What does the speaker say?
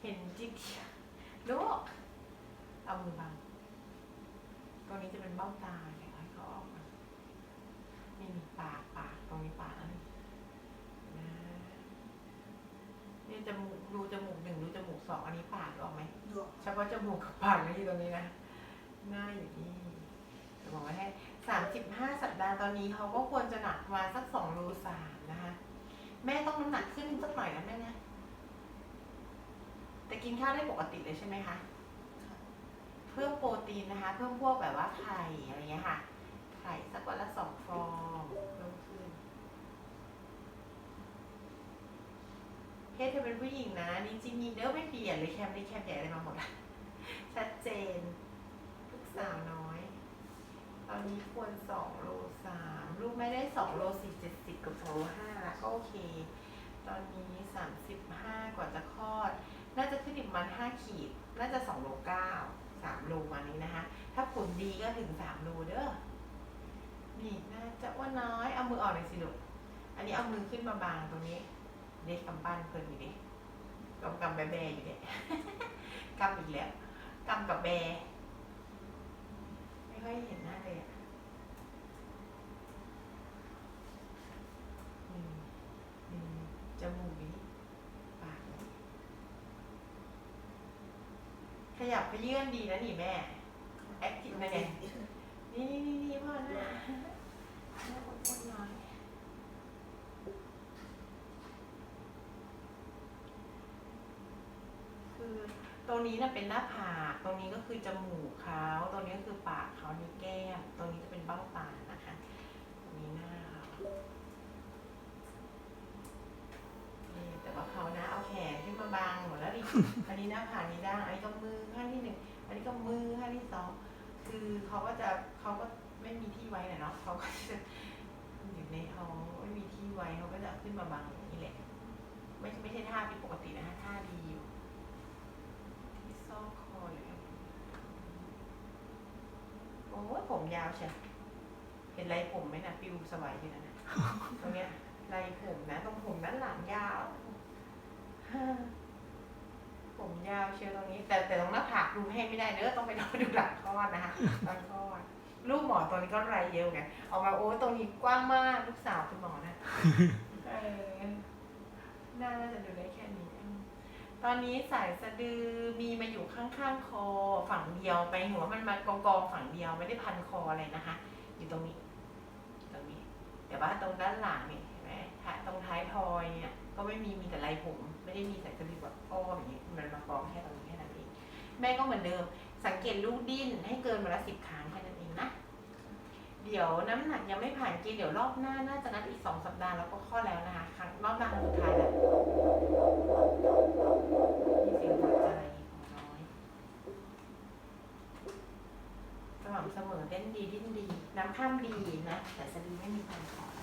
เห็นจิ๊กลูกเอามือบังตรงนี้จะเป็นเบ้าตาเดี๋ยวให้เขาออกมานี่มีปากปากตรงนี้ปากนะนะนี่จมูกดูจมูกหนึ่งดูจมูกสองอันนี้ปากออกไหมดวงเฉพาะจมูกกับปากนะที่ตรงนี้นะหน้าอยู่นี่จะบอกว่าให้สามสิบห้าสัปดาห์ตอนนี้เขาก็ควรจะหนักประมาณสักสองโลสามนะคะ แม่ต้องน้ำหนักขึ้นสักหน่อยนะแม่นะแต่ กินข้าวได้ปกติเลยใช่ไหมคะเพิ่มโปรตีนนะคะ เพิ่มพวกแบบว่าไข่อะไรเงี้ยค่ะ ไข่สักวันละสองฟองเพิ่มขึ้นเพศเธอเป็นผู้หญิงนะนี่จริงๆเด้อไม่เปลี่ยนเลยแคมนี่แคมใหญ่อะไรมาหมดอะชัดเจนลูกสาวน้อย ตอนนี้ควรสองโลสามลูกไม่ได้สองโลสี่เจ็ดสิบกับสองโลห้าแล้วก็โอเค ตอนนี้สามสิบห้ากว่าจะคลอด น่าจะขึ้นอีกประมาณห้าขีด น่าจะสองโลเก้าสามโลมานี้นะคะ ถ้าผลดีก็ถึงสามโลเด้อ นี่น่าจะว่าน้อย เอามือออกหน่อยสิลูก อันนี้เอามือขึ้นมาบางตรงนี้ เด็กกำปั้นเพิ่นอยู่ดิกำกำแบแบอยู่เด็กำอีกแล้วกำกับแบ ไม่ค่อยเห็นหน้าเลยอะอืมอืมจมูกนี้ปากนี้ ขยับขยื่นดีนะนี่แม่ แอคทีฟนะไงนี่นี่นี่นี่พ่อหน้าหน้าอ้วนๆหน่อยคือตรงนี้น่ะเป็นหน้าผากตรงนี้ก็คือจมูกเขาตรงนี้ก็คือปากเขานี่แก้มตรงนี้จะเป็นเบ้าตานะคะตรงนี้หน้าเขานี่แต่ว่าเขานะเอาแขนขึ้นมาบังหมดแล้วดิ อั นนี้หาผากนี้ได้อันนี้ก็มือข้างที่หนึ่งอันนี้ก็มือข้างที่สองคือเขาก็จะเขาก็ไม่มีที่ไว้แหละเนาะเขาก็จะอยู่ในท้องไม่มีที่ไว้เขาก็จะขึ้นมาบังอย่างนี้แหละไม่ไม่ใช่ท่าผิดปกตินะคะท่าดีอยู่ที่ซอกคอเลยโอ้ยผมยาวเชียวเห็นไรผมไหมนะปิวสวัยอยู่นะนะตรงเนี้ยไรผมนะตรงผมด้นหลังยาว ผมยาว เชียวตรงนี้ แต่แต่ตรงหน้าผากดูให้ไม่ได้เด้อต้องไปรอดูหลังคลอดนะคะตอนคลอดลูกหมอตัวนี้ก็ไรเยอะไงออกมาโอ้ตรงนี้กว้างมากลูกสาวคุณหมอนะเออน่าจะดูได้แค่นี้อืมตอนนี้สายสะดือมีมาอยู่ข้างๆคอฝั่งเดียวไปหัวมันมากองกองๆฝั่งเดียวไม่ได้พันคออะไรนะคะ อยู่ตรงนี้ ตรงนี้ แต่ว่าตรงด้านหลังนี่เห็นไหมท้ายตรงท้ายทอยเนี่ยก็ไม่มีมีแต่ไรผม ไม่ได้มีสายสะดือแบบอ้อมอย่างนี้มันมากองแค่ตรงนี้แค่นั้นเองแม่ก็เหมือนเดิม สังเกตลูกดิ้นให้เกินวันละสิบครั้งแค่นั้นเองนะเดี๋ยวน้ำหนักยังไม่ผ่านเกณฑ์เดี๋ยวรอบหน้าน่าจะนัดอีกสองสัปดาห์แล้วก็ข้อแล้วนะคะครั้งรอบหน้าครั้งสุดท้ายแล้วมีเสียงหัวใจของน้อยสม่ำเสมอเต้นดีดิ้นดี น้ำข้ามดีนะแต่สะดือไม่มีการขอ